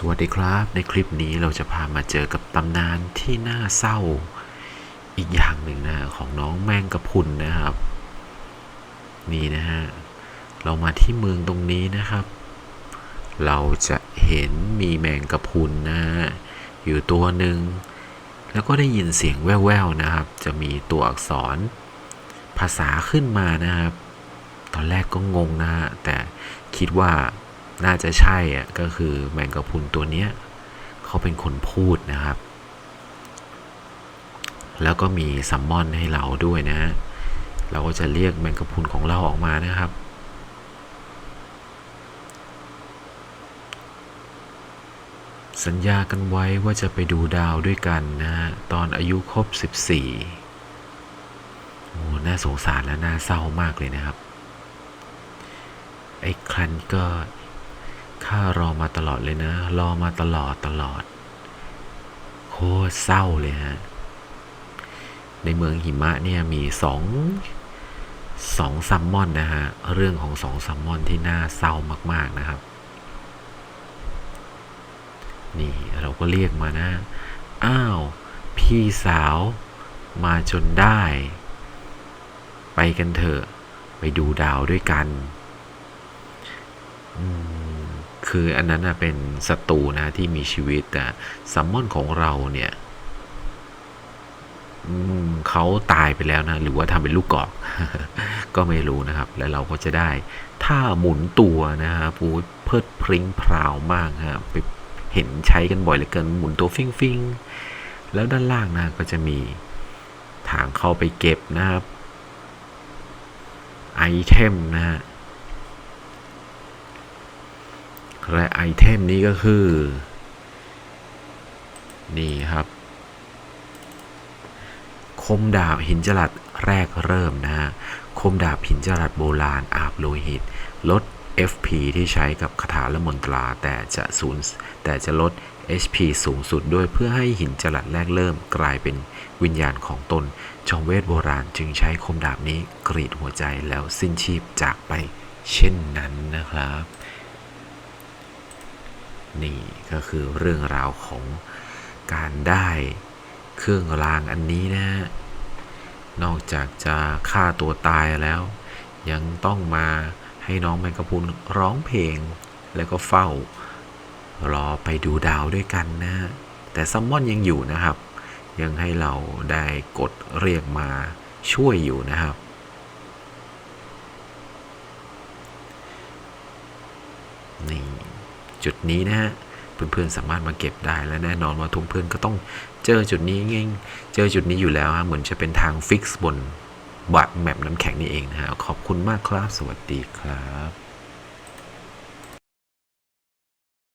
สวัสดีครับ ในคลิปนี้เราจะพามาเจอกับตำนานที่น่าเศร้า อีกอย่างหนึ่งนะของน้องแมงกะพุนนะครับ นี่นะฮะ เรามาที่เมืองตรงนี้นะครับ เราจะเห็นมีแมงกะพุนนะฮะอยู่ตัวหนึ่ง แล้วก็ได้ยินเสียงแว่วๆนะครับ จะมีตัวอักษรภาษาขึ้นมานะครับ ตอนแรกก็งงนะฮะแต่คิดว่า น่าจะใช่อะก็คือแมงกะพุนตัวเนี้ยเขาเป็นคนพูดนะครับ แล้วก็มีซัมมอนให้เราด้วยนะเราก็จะเรียกแมงกะพุนของเราออกมานะครับ สัญญากันไว้ว่าจะไปดูดาวด้วยกันนะฮะตอนอายุครบ 14 โอ้น่าสงสารและน่าเศร้ามากเลยนะครับ ไอ้ครันก็ ข้ารอมาตลอดเลยนะ รอมาตลอดตลอด โคตรเศร้าเลยฮะ ในเมืองหิมะเนี่ยมีสองสองซัมมอนนะฮะ เรื่องของสองซัมมอนที่น่าเศร้ามาก ๆนะครับ นี่เราก็เรียกมานะ อ้าว พี่สาวมาจนได้ ไปกันเถอะ ไปดูดาวด้วยกัน อืม คืออันนั้นนะเป็นศัตรูนะที่มีชีวิตแต่ซัมมอนของเราเนี่ยเขาตายไปแล้วนะ หรือว่าทำเป็นลูกกอก ก็ไม่รู้นะครับ แล้วเราก็จะได้ท่าหมุนตัวนะฮะพูดเพิดพริ้งพราวมากฮะไปเห็นใช้กันบ่อยเหลือเกินหมุนตัวฟิงฟิงแล้วด้านล่างนะก็จะมีทางเข้าไปเก็บนะครับไอเทมนะฮะ และไอเทมนี้ก็คือ นี่ครับ คมดาบหินจรัสแรกเริ่มนะฮะ คมดาบหินจรัสโบราณอาบโลหิต ลด FP ที่ใช้กับคาถาและมนตราแต่จะศูนย์แต่จะลด HP สูงสุดด้วยเพื่อให้หินจรัสแรกเริ่มกลายเป็นวิญญาณของตน จอมเวทโบราณจึงใช้คมดาบนี้กรีดหัวใจแล้วสิ้นชีพจากไปเช่นนั้นนะครับ นี่ก็คือเรื่องราวของการได้เครื่องรางอันนี้นะ นอกจากจะฆ่าตัวตายแล้ว ยังต้องมาให้น้องแมงกะพุนร้องเพลง แล้วก็เฝ้ารอไปดูดาวด้วยกันนะ แต่ซัมมอนยังอยู่นะครับ ยังให้เราได้กดเรียกมาช่วยอยู่นะครับ นี่ จุดนี้นะฮะเพื่อนๆสามารถมาเก็บได้และแน่นอนว่าทุกเพื่อนก็ต้องเจอจุดนี้เองเจอจุดนี้อยู่แล้วฮะเหมือนจะเป็นทางฟิกซ์บนบัตแมปน้ำแข็งนี่เองนะฮะขอบคุณมากครับ สวัสดีครับ